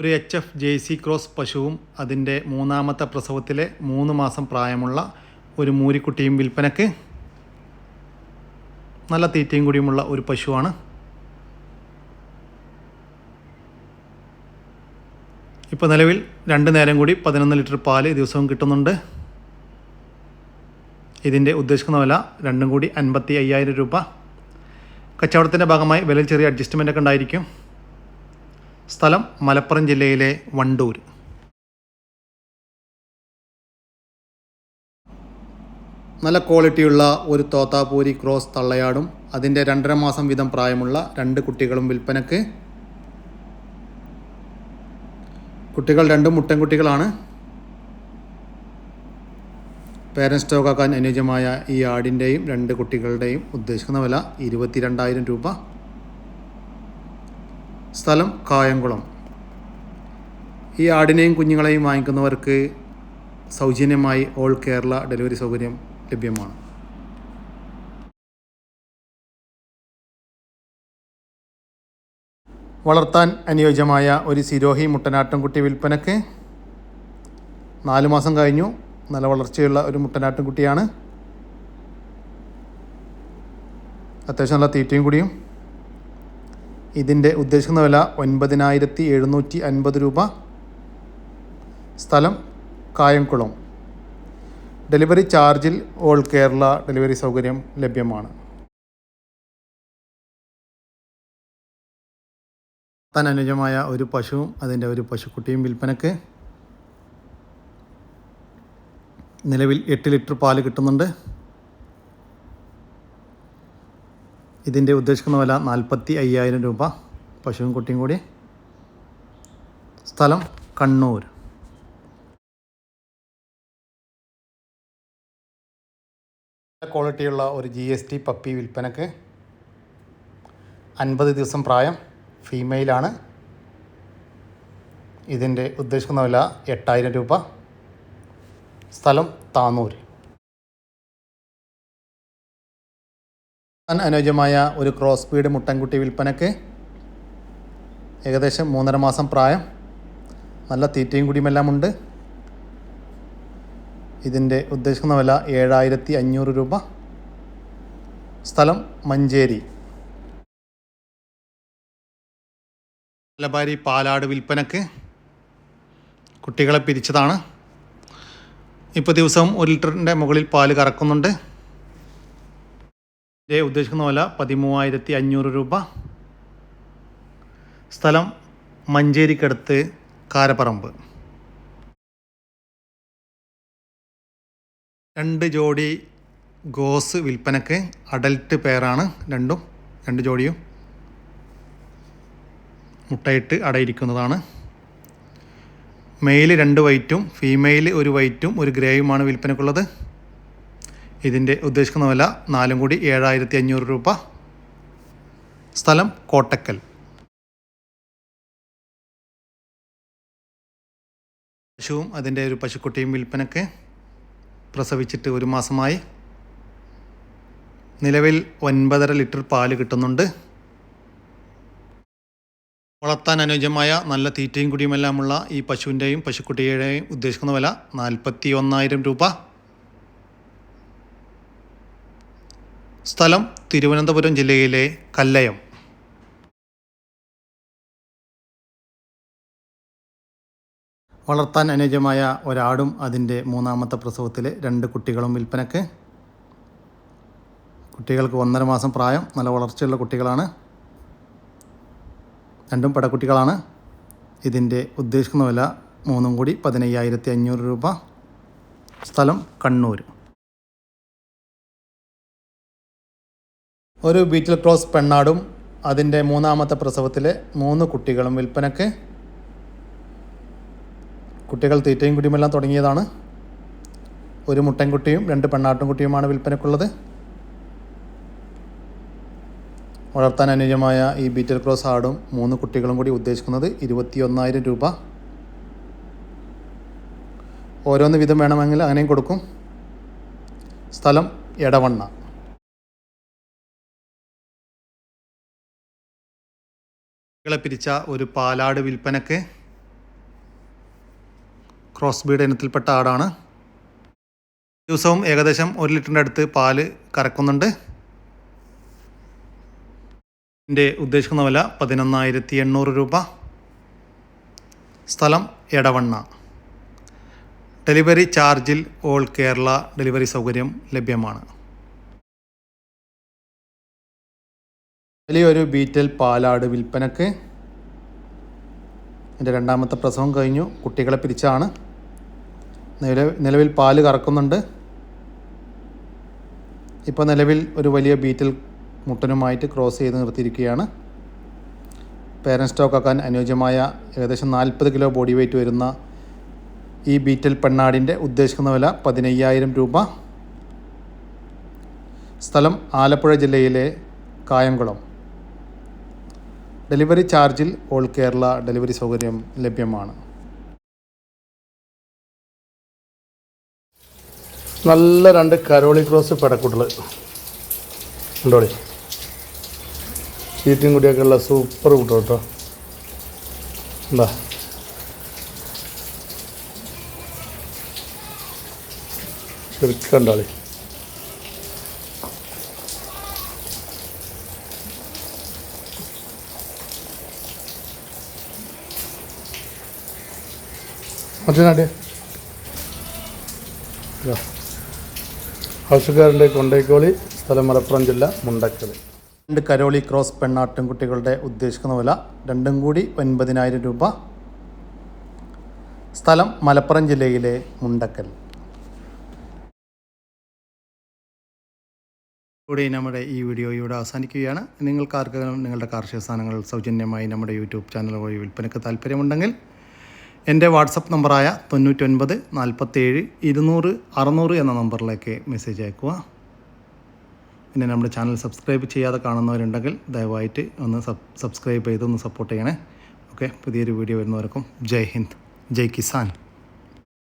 ഒരു H F J C cross പശുവും അതിന്റെ മൂന്നാമത്തെ പ്രസവത്തിലെ മൂന്ന് മാസം പ്രായമുള്ള ഒരു മൂരിക്കുട്ടിയും വിൽപ്പനക്ക് നല്ല തീറ്റയും കൂടിയുമുള്ള ഒരു പശുവാണ്. ഇപ്പോൾ നിലവിൽ രണ്ട് നേരം കൂടി പതിനൊന്ന് ലിറ്റർ പാൽ ദിവസവും കിട്ടുന്നുണ്ട്. ഇതിന്റെ ഉദ്ദേശിക്കുന്ന വില രണ്ടും കൂടി അൻപത്തി അയ്യായിരം രൂപ. കച്ചവടത്തിന്റെ ഭാഗമായി വില ചെറിയ അഡ്ജസ്റ്റ്മെന്റ് ഒക്കെ ഉണ്ടായിരിക്കും. സ്ഥലം മലപ്പുറം ജില്ലയിലെ വണ്ടൂർ. നല്ല ക്വാളിറ്റിയുള്ള ഒരു തോത്താപൂരി ക്രോസ് തള്ളയാടും അതിന്റെ രണ്ടര മാസം വീതം പ്രായമുള്ള രണ്ട് കുട്ടികളും വിൽപ്പനക്ക്. കുട്ടികൾ രണ്ടും മുട്ടൻകുട്ടികളാണ് പേരൻസ് സ്റ്റോക്കാക്കാൻ അനുയോജ്യമായ ഈ ആടിന്റെയും രണ്ട് കുട്ടികളുടെയും ഉദ്ദേശിക്കുന്ന വില ഇരുപത്തി രണ്ടായിരം രൂപ. സ്ഥലം കായംകുളം. ഈ ആടിനെയും കുഞ്ഞുങ്ങളെയും വാങ്ങിക്കുന്നവർക്ക് സൗജന്യമായി ഓൾ കേരള ഡെലിവറി സൗകര്യം ലഭ്യമാണ്. വളർത്താൻ അനുയോജ്യമായ ഒരു സിരോഹി മുട്ടനാട്ടിൻകുട്ടി വിൽപ്പനക്ക് നാല് മാസം കഴിഞ്ഞു. നല്ല വളർച്ചയുള്ള ഒരു മുട്ടനാട്ടിൻകുട്ടിയാണ് അത്യാവശ്യം നല്ല തീറ്റയും കൂടിയും. ഇതിന്റെ ഉദ്ദേശിക്കുന്ന വില ഒൻപതിനായിരത്തി എഴുന്നൂറ്റി അൻപത് രൂപ. സ്ഥലം കായംകുളം. ഡെലിവറി ചാർജിൽ ഓൾ കേരള ഡെലിവറി സൗകര്യം ലഭ്യമാണ്. താൻ അനുജമായ ഒരു പശുവും അതിന്റെ ഒരു പശുക്കുട്ടിയും വിൽപ്പനക്ക് നിലവിൽ എട്ട് ലിറ്റർ പാൽ കിട്ടുന്നുണ്ട്. ഇതിന്റെ ഉദ്ദേശിക്കുന്ന വില നാൽപ്പത്തി അയ്യായിരം രൂപ. പശുവും കുട്ടിയും കൂടി. സ്ഥലം കണ്ണൂർ. ക്വാളിറ്റിയുള്ള ഒരു ജി എസ് ടി പപ്പി വിൽപ്പനക്ക് അൻപത് ദിവസം പ്രായം ഫീമെയിലാണ്. ഇതിന്റെ ഉദ്ദേശിക്കുന്ന വില എട്ടായിരം രൂപ. സ്ഥലം താന്നൂർ അനുയോജ്യമായ ഒരു ക്രോസ് ബീഡ് മുട്ടൻകുട്ടി വിൽപ്പനക്ക് ഏകദേശം മൂന്നര മാസം പ്രായം. നല്ല തീറ്റയും കുടിയുമെല്ലാം ഉണ്ട് ഇതിന്റെ ഉദ്ദേശിക്കുന്ന വില ഏഴായിരത്തി അഞ്ഞൂറ് രൂപ. സ്ഥലം മഞ്ചേരി. മലബാരി പാലാട് വിൽപ്പനക്ക് കുട്ടികളെ പിരിച്ചതാണ്. ഇപ്പോൾ ദിവസവും ഒരു ലിറ്ററിന്റെ മുകളിൽ പാൽ കറക്കുന്നുണ്ട്. ഇതിന്റെ ഉദ്ദേശിക്കുന്ന വില പതിമൂവായിരത്തി അഞ്ഞൂറ് രൂപ. സ്ഥലം മഞ്ചേരിക്കടുത്ത് കാരപ്പറമ്പ്. രണ്ട് ജോഡി ഗോസ് വിൽപ്പനക്ക് അഡൽട്ട് പെയറാണ് രണ്ടും രണ്ട് ജോഡിയും മുട്ടയിട്ട് അടയിരിക്കുന്നതാണ്. മെയിൽ രണ്ട് വൈറ്റും ഫീമെയിൽ ഒരു വൈറ്റും ഒരു ഗ്രേയുമാണ് വിൽപ്പനക്കുള്ളത്. ഇതിന്റെ ഉദ്ദേശിക്കുന്ന വില നാലും കൂടി ഏഴായിരത്തി അഞ്ഞൂറ് രൂപ. സ്ഥലം കോട്ടക്കൽ. പശുവും അതിന്റെ ഒരു പശുക്കുട്ടിയും വിൽപ്പനക്ക് പ്രസവിച്ചിട്ട് ഒരു മാസമായി. നിലവിൽ ഒൻപതര ലിറ്റർ പാൽ കിട്ടുന്നുണ്ട്. വളർത്താൻ അനുയോജ്യമായ നല്ല തീറ്റയും കുടിയുമെല്ലാമുള്ള ഈ പശുവിന്റെയും പശുക്കുട്ടിയുടെയും ഉദ്ദേശിക്കുന്ന വില നാൽപ്പത്തി ഒന്നായിരം രൂപ. സ്ഥലം തിരുവനന്തപുരം ജില്ലയിലെ കല്ലയം. വളർത്താൻ അനുയോജ്യമായ ഒരാടും അതിന്റെ മൂന്നാമത്തെ പ്രസവത്തിലെ രണ്ട് കുട്ടികളും വിൽപ്പനക്ക് കുട്ടികൾക്ക് ഒന്നര മാസം പ്രായം നല്ല വളർച്ചയുള്ള കുട്ടികളാണ്. രണ്ടും പടക്കുട്ടികളാണ് ഇതിന്റെ ഉദ്ദേശിക്കുന്ന വില മൂന്നും കൂടി പതിനയ്യായിരത്തി അഞ്ഞൂറ് രൂപ. സ്ഥലം കണ്ണൂർ ഒരു ബീറ്റിൽ ക്രോസ് പെണ്ണാടും അതിന്റെ മൂന്നാമത്തെ പ്രസവത്തിലെ മൂന്ന് കുട്ടികളും വിൽപ്പനക്ക് കുട്ടികൾ തീറ്റയും കുടിയുമെല്ലാം തുടങ്ങിയതാണ്. ഒരു മുട്ടൻകുട്ടിയും രണ്ട് പെണ്ണാട്ടും കുട്ടിയുമാണ് വിൽപ്പനക്കുള്ളത്. വളർത്താൻ അനുയോജ്യമായ ഈ ബീറ്റൽ ക്രോസ് ആടും മൂന്ന് കുട്ടികളും കൂടി ഉദ്ദേശിക്കുന്നത് ഇരുപത്തി ഒന്നായിരം രൂപ. ഓരോന്ന് വിധം വേണമെങ്കിൽ അങ്ങനെയും കൊടുക്കും. സ്ഥലം എടവണ്ണ. കുട്ടികളെ പിരിച്ച ഒരു പാലാട് വിൽപ്പനക്ക് ക്രോസ് ബീഡ് ഇനത്തിൽപ്പെട്ട ആടാണ്. ദിവസവും ഏകദേശം ഒരു ലിറ്ററിന്റെ അടുത്ത് പാൽ കറക്കുന്നുണ്ട്. എന്റെ ഉദ്ദേശിക്കുന്ന വില പതിനൊന്നായിരത്തി എണ്ണൂറ് രൂപ. സ്ഥലം എടവണ്ണ. ഡെലിവറി ചാർജിൽ ഓൾ കേരള ഡെലിവറി സൗകര്യം ലഭ്യമാണ്. വലിയൊരു ബീറ്റൽ പാലാട് വിൽപ്പനക്ക് എന്റെ രണ്ടാമത്തെ പ്രസവം കഴിഞ്ഞു. കുട്ടികളെ പിരിച്ചാണ്. നിലവിൽ പാൽ കറക്കുന്നുണ്ട്. ഇപ്പോൾ നിലവിൽ ഒരു വലിയ ബീറ്റൽ മുട്ടനുമായിട്ട് ക്രോസ് ചെയ്ത് നിർത്തിയിരിക്കുകയാണ്. പേരൻ സ്റ്റോക്ക് ആക്കാൻ അനുയോജ്യമായ ഏകദേശം നാൽപ്പത് കിലോ ബോഡി വെയ്റ്റ് വരുന്ന ഈ ബീറ്റൽ പെണ്ണാടിന്റെ ഉദ്ദേശിക്കുന്ന വില പതിനയ്യായിരം രൂപ. സ്ഥലം ആലപ്പുഴ ജില്ലയിലെ കായംകുളം. ഡെലിവറി ചാർജിൽ ഓൾ കേരള ഡെലിവറി സൗകര്യം ലഭ്യമാണ്. നല്ല രണ്ട് കരോളി ക്രോസ് പെടക്കുട്ടൽ ഉണ്ടോളി ചീറ്റും കൂടിയൊക്കെ ഉള്ള സൂപ്പർ കുട്ടോ കേട്ടോ എന്താ? ശരിക്കണ്ടോളി മറ്റേ ഹൗസുകാരന്റെ കൊണ്ടേക്കോളി സ്ഥലം മലപ്പുറം ജില്ല മുണ്ടക്കൽ. രണ്ട് കരോളി ക്രോസ് പെണ്ണാട്ടിൻകുട്ടികളുടെ ഉദ്ദേശിക്കുന്ന വില രണ്ടും കൂടി ഒൻപതിനായിരം രൂപ. സ്ഥലം മലപ്പുറം ജില്ലയിലെ മുണ്ടക്കൽ. കൂടി നമ്മുടെ ഈ വീഡിയോ ഇവിടെ അവസാനിക്കുകയാണ്. നിങ്ങൾക്ക് ആർക്കെങ്കിലും നിങ്ങളുടെ കാർഷിക സാധനങ്ങൾ സൗജന്യമായി നമ്മുടെ യൂട്യൂബ് ചാനൽ വഴി വിൽപ്പനയ്ക്ക് താല്പര്യമുണ്ടെങ്കിൽ എന്റെ വാട്സപ്പ് നമ്പറായ തൊണ്ണൂറ്റൊൻപത് നാൽപ്പത്തേഴ് ഇരുന്നൂറ് അറുന്നൂറ് എന്ന നമ്പറിലേക്ക് മെസ്സേജ് അയക്കുക. പിന്നെ നമ്മുടെ ചാനൽ സബ്സ്ക്രൈബ് ചെയ്യാതെ കാണുന്നവരുണ്ടെങ്കിൽ ദയവായിട്ട് ഒന്ന് സബ് സബ്സ്ക്രൈബ് ചെയ്ത് ഒന്ന് സപ്പോർട്ട് ചെയ്യണേ. ഓക്കെ പുതിയൊരു വീഡിയോ വരുന്നവർക്കും ജയ് ഹിന്ദ്. ജയ് കിസാൻ.